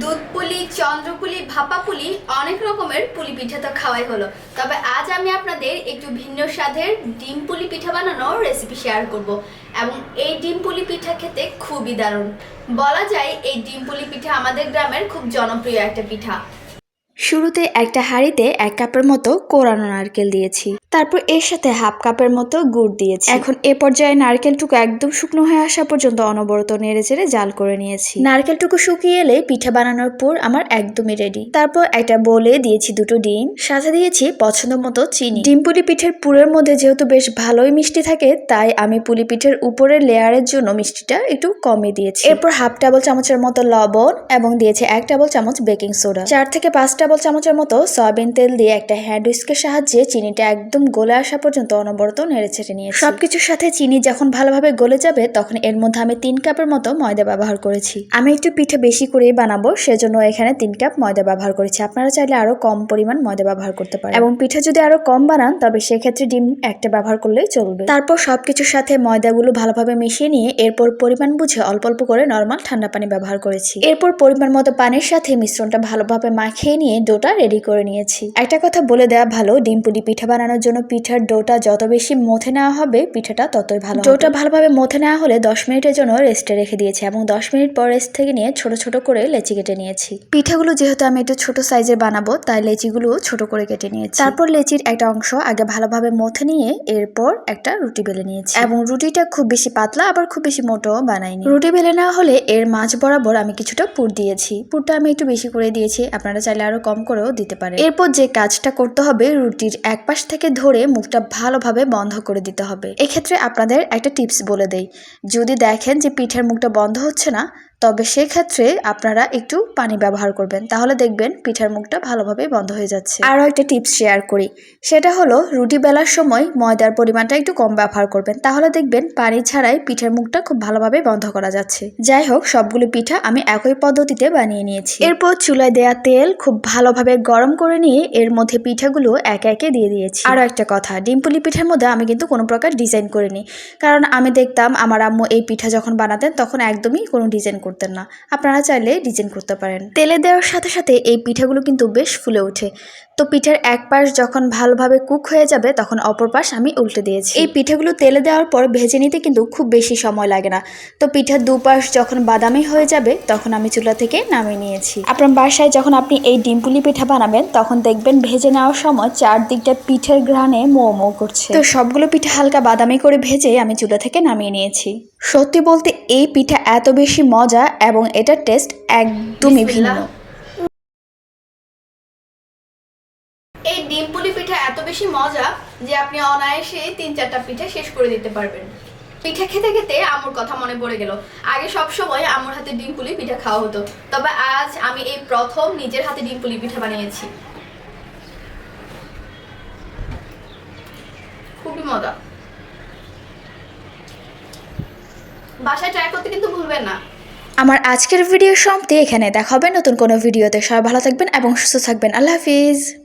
দুধ পুলি চন্দ্রপুলি ভাপা পুলি অনেক রকমের পুলি পিঠা তো খাওয়াই হলো। তবে আজ আমি আপনাদের একটু ভিন্ন স্বাদের ডিম পুলি পিঠা বানানোর রেসিপি শেয়ার করব এবং এই ডিম পুলি পিঠা খেতে খুবই দারুণ। বলা যায় এই ডিম পুলি পিঠা আমাদের গ্রামের খুব জনপ্রিয় একটা পিঠা। শুরুতে একটা হাঁড়িতে এক কাপের মতো কোরানো নারকেল দিয়েছি। তারপর এর সাথে হাফ কাপের মতো গুড় দিয়েছি। এখন এ পর্যায়ে নারকেলটুকু একদম শুকনো হয়ে আসা পর্যন্ত অনবরত নেড়ে চেড়ে জাল করে নিয়েছি। নারকেলটুকু শুকিয়ে এলে পিঠা বানানোর পর আমার একদমই রেডি তারপর একটা বলে দিয়েছি দুটো ডিম। সাথে দিয়েছি পছন্দ মতো চিনি। ডিম পুলি পিঠের পুরের মধ্যে যেহেতু বেশ ভালোই মিষ্টি থাকে, তাই আমি পুলি পিঠের উপরের লেয়ারের জন্য মিষ্টিটা একটু কমিয়ে দিয়েছি। এরপর হাফ টেবিল চামচের মতো লবণ এবং দিয়েছি এক টেবিল চামচ বেকিং সোডা। চার থেকে পাঁচ টেবিল চামচের মতো সয়াবিন তেল দিয়ে একটা হ্যান্ড উইস্কের সাহায্যে চিনিটা একদম গলে আসা পর্যন্ত অনবরত নেড়ে ছেড়ে নিয়ে সবকিছুর সাথে চিনি যখন ভালোভাবে গলে যাবে তখন এর মধ্যে আমি তিন কাপের মতো ময়দা ব্যবহার করেছি। আমি একটু পিঠে বেশি করেই বানাবো সেজন্য এখানে তিন কাপ ময়দা ব্যবহার করেছি। আপনারা চাইলে আরও কম পরিমাণ ময়দা ব্যবহার করতে পারেন। এবং পিঠে যদি আরও কম বানান তবে সেক্ষেত্রে ডিম একটা ব্যবহার করলেই চলবে। তারপর সবকিছুর সাথে ময়দাগুলো ভালোভাবে মিশিয়ে নিয়ে এরপর পরিমাণ বুঝে অল্প অল্প করে নর্মাল ঠান্ডা পানি ব্যবহার করেছি। এরপর পরিমাণ মতো পানির সাথে মিশ্রণটা ভালোভাবে মাখিয়ে নিয়ে ডোটা রেডি করে নিয়েছি। একটা কথা বলে দেওয়া ভালো ডিম পুলি পিঠা বানানোর জন্য পিঠার ডোটা যত বেশি মথে নেওয়া হবে, পিঠাটা ততই ভালো ডোটা ভালোভাবে মথে নেওয়া হলে দশ মিনিটের জন্য রেস্টে রেখে দিয়েছি এবং দশ মিনিট পর রেস্ট থেকে নিয়ে ছোট ছোট করে লেচি কেটে নিয়েছি। পিঠাগুলো যেহেতু আমি একটু ছোট সাইজের বানাবো, তাই লেচিগুলো ছোট করে কেটে নিয়েছি। তারপর লেচির একটা অংশ আগে ভালোভাবে মথে নিয়ে এরপর একটা রুটি বেলে নিয়েছি। এবং রুটিটা খুব বেশি পাতলা, আবার খুব বেশি মোটো বানাইনি। রুটি বেলে নেওয়া হলে এর মাছ বরাবর আমি কিছুটা পুর দিয়েছি। পুরটা আমি একটু বেশি করে দিয়েছি, আপনারা চাইলে আরও কম করেও দিতে পারে। এরপর যে কাজটা করতে হবে, রুটির এক পাশ থেকে ধরে মুখটা ভালোভাবে বন্ধ করে দিতে হবে। এক্ষেত্রে আপনাদের একটা টিপস বলে দেই। যদি দেখেন যে পিঠের মুখটা বন্ধ হচ্ছে না তবে সেক্ষেত্রে আপনারা একটু পানি ব্যবহার করবেন। তাহলে দেখবেন পিঠার মুখটা ভালোভাবে বন্ধ হয়ে যাচ্ছে। আরও একটা টিপস শেয়ার করি। সেটা হলো, রুটি বেলার সময় ময়দার পরিমাণটা একটু কম ব্যবহার করবেন। তাহলে দেখবেন পানি ছাড়াই পিঠের মুখটা খুব ভালোভাবে বন্ধ করা যাচ্ছে। যাই হোক, সবগুলো পিঠা আমি একই পদ্ধতিতে বানিয়ে নিয়েছি। এরপর চুলায় দেয়া তেল খুব ভালোভাবে গরম করে নিয়ে এর মধ্যে পিঠাগুলো একে একে দিয়ে দিয়েছি। আরও একটা কথা, ডিমপুলি পিঠার মধ্যে আমি কিন্তু কোনো প্রকার ডিজাইন করিনি। কারণ আমি দেখতাম আমার আম্মু এই পিঠা যখন বানাতেন তখন একদমই কোনো ডিজাইন করতেন না। আপনারা চাইলে ডিজাইন করতে পারেন। তেলে দেওয়ার সাথে সাথে এই পিঠাগুলো কিন্তু বেশ ফুলে ওঠে। তো পিঠার এক পাশ যখন ভালোভাবে কুক হয়ে যাবে, তখন অপর পাশ আমি উল্টে দিয়েছি। এই পিঠাগুলো তেলে দেওয়ার পর ভেজে নিতে কিন্তু খুব বেশি সময় লাগে না। তো পিঠার দুপাশ যখন বাদামি হয়ে যাবে, তখন আমি চুলা থেকে নামিয়ে নিয়েছি। আপনার বাসায় যখন আপনি এই ডিমপুলি পিঠা বানাবেন, তখন দেখবেন ভেজে নেওয়ার সময় চারদিকটা পিঠের ঘ্রাণে মো মো করছে। তো সবগুলো পিঠা হালকা বাদামি করে ভেজে আমি চুলা থেকে নামিয়ে নিয়েছি। সত্যি বলতে এই পিঠা এত বেশি মজা এবং এটার টেস্ট একদমই ভিন্ন। এই ডিম পুলি পিঠা এত বেশি মজা যে আপনি অনায়াসে তিন চারটা পিঠা শেষ করে দিতে পারবেন। পিঠা খেতে খেতে আমুর কথা মনে পড়ে গেল। আগে সব সময় আমুর হাতে ডিম পুলি পিঠা খাওয়া হতো। তবে আজ আমি এই প্রথম নিজের হাতে ডিম পুলি পিঠা বানিয়েছি। খুবই মজা। বাসায় ট্রাই করতে কিন্তু ভুলবেন না। আমার আজকের ভিডিও সমাপ্তি এখানে। দেখা হবে নতুন কোনো ভিডিওতে সবাই ভালো থাকবেন এবং সুস্থ থাকবেন। আল্লাহ হাফিজ।